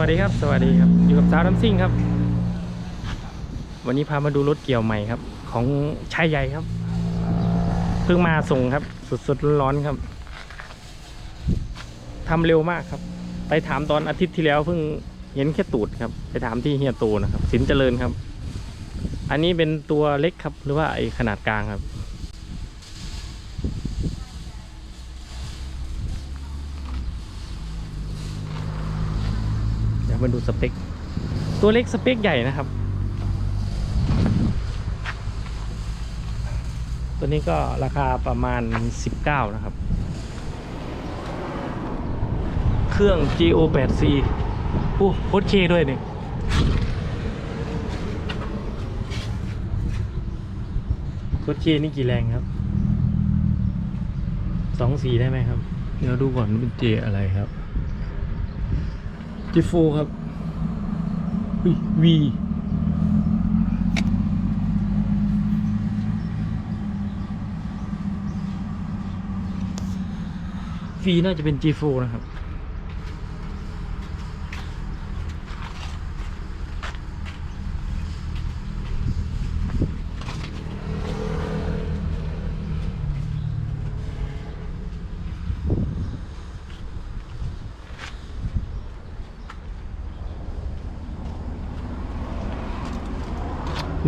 วัสดีครับ สวัสดีครับ อยู่กับสาวน้ำซิ่งครับ วันนี้พามาดูรถเกี่ยวใหม่ครับ ของชายใหญ่ครับ เพิ่งมาส่งครับ สดๆร้อนๆครับทำเร็วมากครับ ไปถามตอนอาทิตย์ที่แล้วเพิ่งเห็นแค่ตูดครับ ไปถามที่เฮียโตนะครับ สินเจริญครับ อันนี้เป็นตัวเล็กครับ หรือว่าไอขนาดกลางครับ เดี๋ยว มาดูสเปค ตัวเล็กสเปคใหญ่นะครับ ตัวนี้ก็ราคาประมาณ 19 นะครับ เครื่อง GO8C โอ้โคตรเคด้วยนี่โคตรเคนี่กี่แรงครับสองสีได้ไหมครับ เดี๋ยวดูก่อนเป็นเจอะไรครับ จีโฟครับวีฟีน่าจะเป็น G4 นะครับ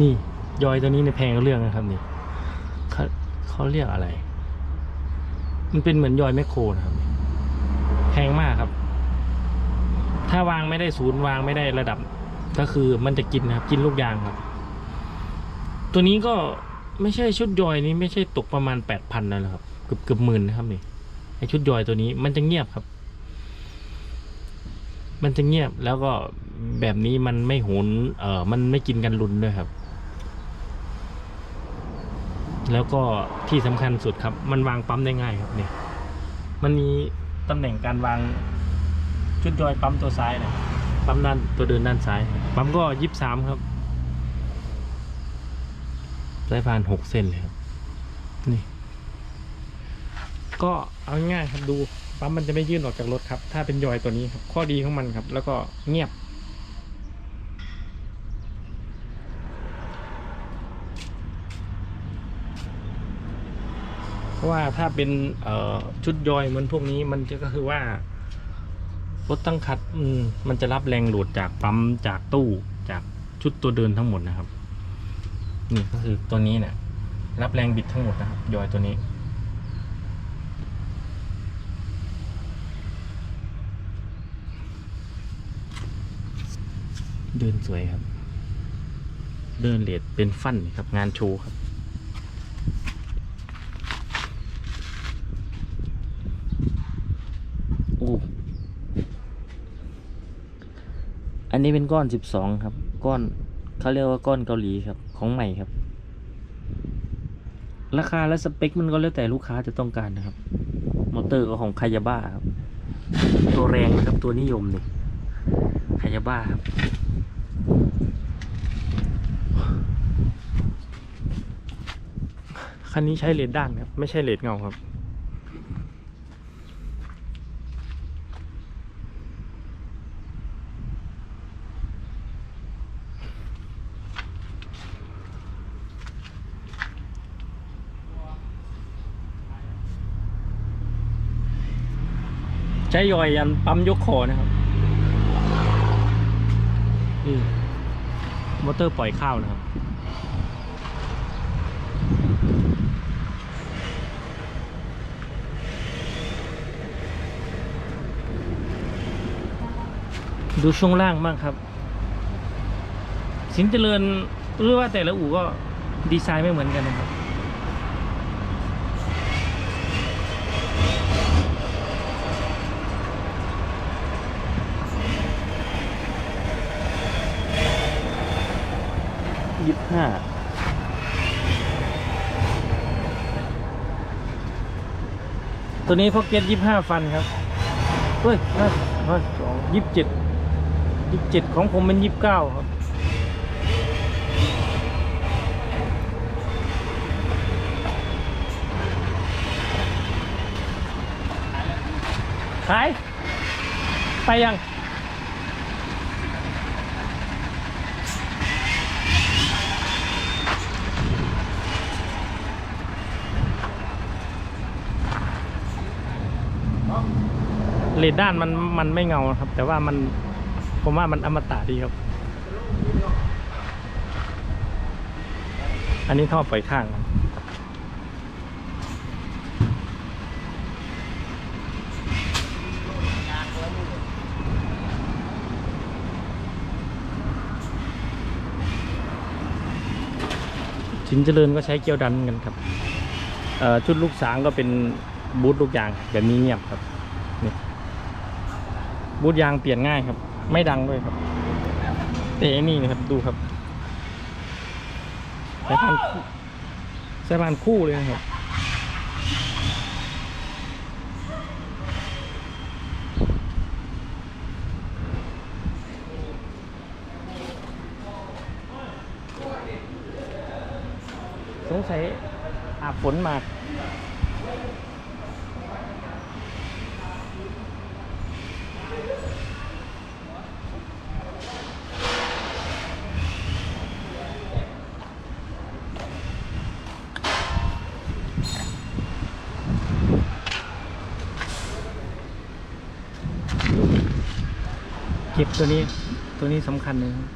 นี่ยอยตัวนี้ในแพงกว่าเรื่องนะครับนี่เขาเขาเรียกอะไร มันเป็นเหมือนยอยแมคโครนะครับ แพงมากครับ ถ้าวางไม่ได้ศูนย์วางไม่ได้ระดับ ก็คือมันจะกินนะครับ กินลูกยางครับ ตัวนี้ก็ไม่ใช่ชุดยอยนี้ไม่ใช่ตกประมาณแปดพันนะครับเกือบเกือบหมื่นนะครับนี่ไอชุดยอยตัวนี้มันจะเงียบครับ มันจะเงียบแล้วก็แบบนี้มันไม่โหนเออมันไม่กินกันรุนด้วยครับ แล้วก็ที่สำคัญสุดครับ มันวางปั๊มได้ง่ายครับเนี่ยมันมีตำแหน่งการวางชุดยอยปั๊มตัวซ้ายนะปั๊มด้านตัวเดินด้านซ้าย ปั๊มก็ยี่สามครับสายพานหกเส้นเลยครับนี่ ก็เอาง่ายครับดูปั๊มมันจะไม่ยื่นออกจากรถครับ ถ้าเป็นยอยตัวนี้ครับ ข้อดีของมันครับ แล้วก็เงียบ เพราะว่าถ้าเป็นชุดยอยเหมือนพวกนี้มันก็คือว่ารถตั้งคัดมมันจะรับแรงโหลดจากปั๊มจากตู้จากชุดตัวเดินทั้งหมดนะครับ นี่ก็คือตัวนี้เนี่ยรับแรงบิดทั้งหมดนะครับยอยตัวนี้ เดินสวยครับ เดินเลดเป็นฟันครับงานโชว์ครับ โอ้ อันนี้เป็นก้อนสิบสองครับ ก้อนเขาเรียกว่าก้อนเกาหลีครับ ของใหม่ครับ ราคาและสเปคมันก็แล้วแต่ลูกค้าจะต้องการนะครับ มอเตอร์ก็ของคายาบ้าครับ ตัวแรงนะครับตัวนิยมนี่คายาบ้าครับคันนี้ใช้เลดด้านครับ ไม่ใช่เลดเงาครับ ใช้ยอยยันปั๊มยกคอนะครับนี่มอเตอร์ปล่อยข้าวนะครับ ดูช่วงล่างบ้างครับ สินเจริญหรือว่าแต่ละอู่ก็ดีไซน์ไม่เหมือนกันนะครับ ยี่สิบห้าตัวนี้พกเก็ตยี่สิบห้าฟันครับ เฮ้ยห้าห้าสองยี่สิบเจ็ดยี่สิบเจ็ดของผมเป็นยี่สิบเก้าครับขาย ไปยัง เลดด้านมันมันไม่เงาครับ แต่ว่ามันผมว่ามันอมตะดีครับ อันนี้ท่อปล่อยข้างครับชินเจริญก็ใช้เกียวดันกันครับชุดลูกสางก็เป็นบูทลูกยางแบบนี้เงียบครับ บูทยางเปลี่ยนง่ายครับ ไม่ดังด้วยครับแต่อันนี่นะครับดูครับสายพานคู่สายพานคู่เลยนะครับสงสัยอาบฝนมา ตัวนี้ตัวนี้สำคัญเลยครับ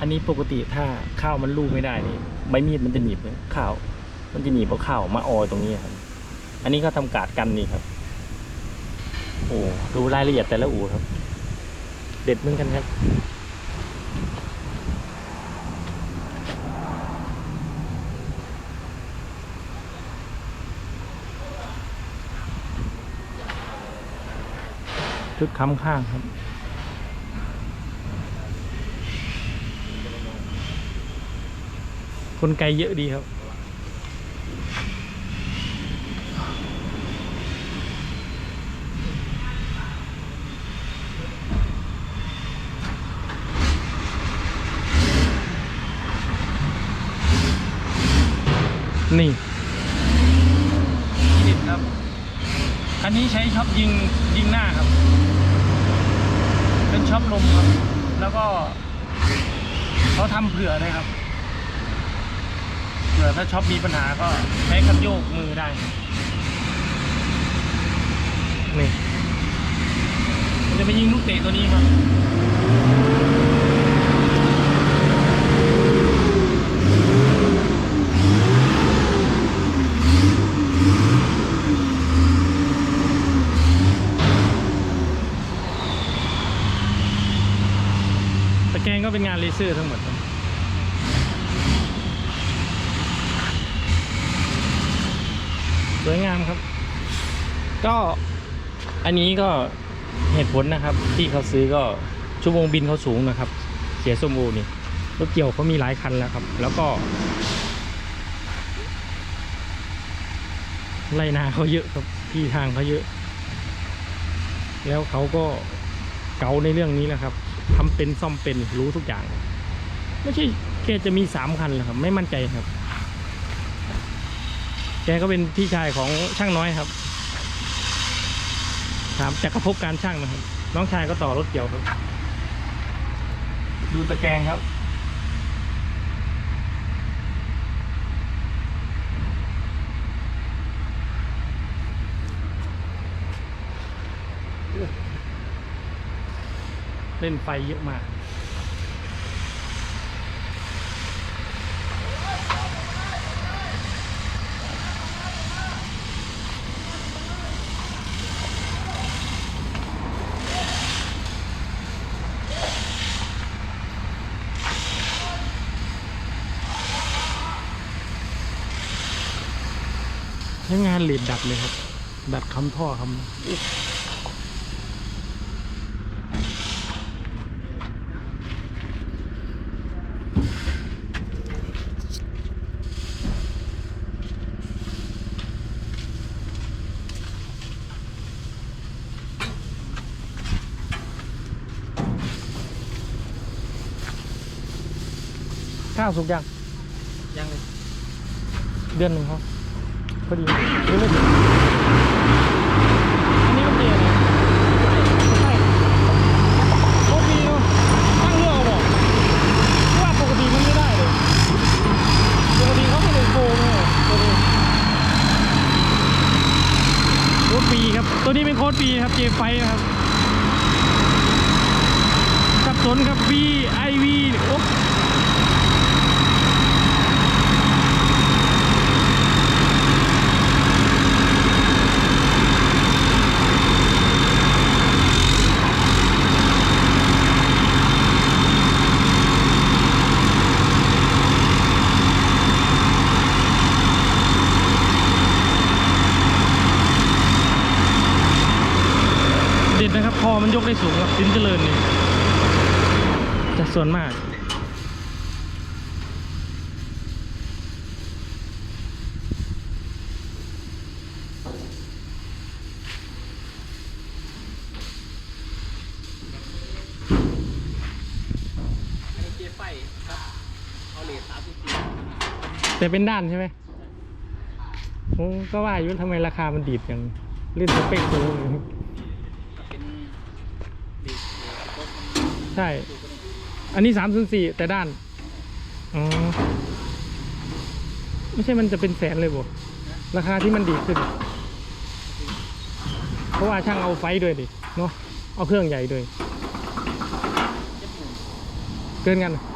อันนี้ปกติถ้าข้าวมันลูกไม่ได้นี่ใบมีดมันจะหนีบเลยข้าว มันจะหนีบเอาข้าวมาออยตรงนี้ครับ อันนี้ก็ทำการดกันนี่ครับ โอ้ดูรายละเอียดแต่ละอู่ครับ เด็ดเหมือนกันครับ ชุดค้ำข้างครับ คนไกลเยอะดีครับ นี่ดิดครับ อันนี้ใช้ช็อปยิงยิงหน้าครับ ช็อปลมครับ แล้วก็เขาทำเผื่อเลยครับ เผื่อถ้าช็อปมีปัญหาก็ใช้คันโยกมือได้ นี่มันจะไปยิงลูกเตะตัวนี้ครับ ตะแกรงก็เป็นงานเลเซอร์ทั้งหมดสวยงามครับ ก็อันนี้ก็เหตุผลนะครับ ที่เขาซื้อก็ชั่วโมงบินเขาสูงนะครับ เสียสมบูนี่รถเกี่ยวเขามีหลายคันแล้วครับ แล้วก็ไรนาเขาเยอะครับที่ทางเขาเยอะ แล้วเขาก็เก่าในเรื่องนี้นะครับ ทำเป็นซ่อมเป็นรู้ทุกอย่าง ไม่ใช่แกจะมีสามคันหรอกครับ ไม่มั่นใจครับ แกก็เป็นพี่ชายของช่างน้อยครับถามจากรภพการช่างนะครับ น้องชายก็ต่อรถเกี่ยวครับ ดูตะแกรงครับ เล่นไฟเยอะมากใช้งานเลดดัดเลยครับ ดัดคำท่อคำ ข้าวสุกยัง ยังเลยเดือนหนึ่งเขาพอดีไม่ไม่ถึงอันนี้มันเดียนไงใช่ปกตั้งเรื่องเอาอกเพราว่าปกติมันไม่ได้เลยปกติเขาไม่ได้โกงเลยตัวนี้โค้ปีครับ ตัวนี้เป็นโค้ดปีครับ เจไฟครับสับสนครับ V I V โอ้ มันยกได้สูงครับสินเจริญนี่จะส่วนมากแต่เป็นด้านใช่ไหมก็ว่าอยู่ทำไมราคามันดีดอย่างเล่นสเปคสูงอย่างนี้ เป็นเลทโต๊ะ ใช่ อันนี้สามศูนย์สี่แต่ด้าน อ๋อ ไม่ใช่มันจะเป็นแสนเลยบ่ราคาที่มันดีขึ้น เพราะว่าช่างเอาไฟด้วยดิ เนาะ เอาเครื่องใหญ่ด้วย เกินกันเจ็ดห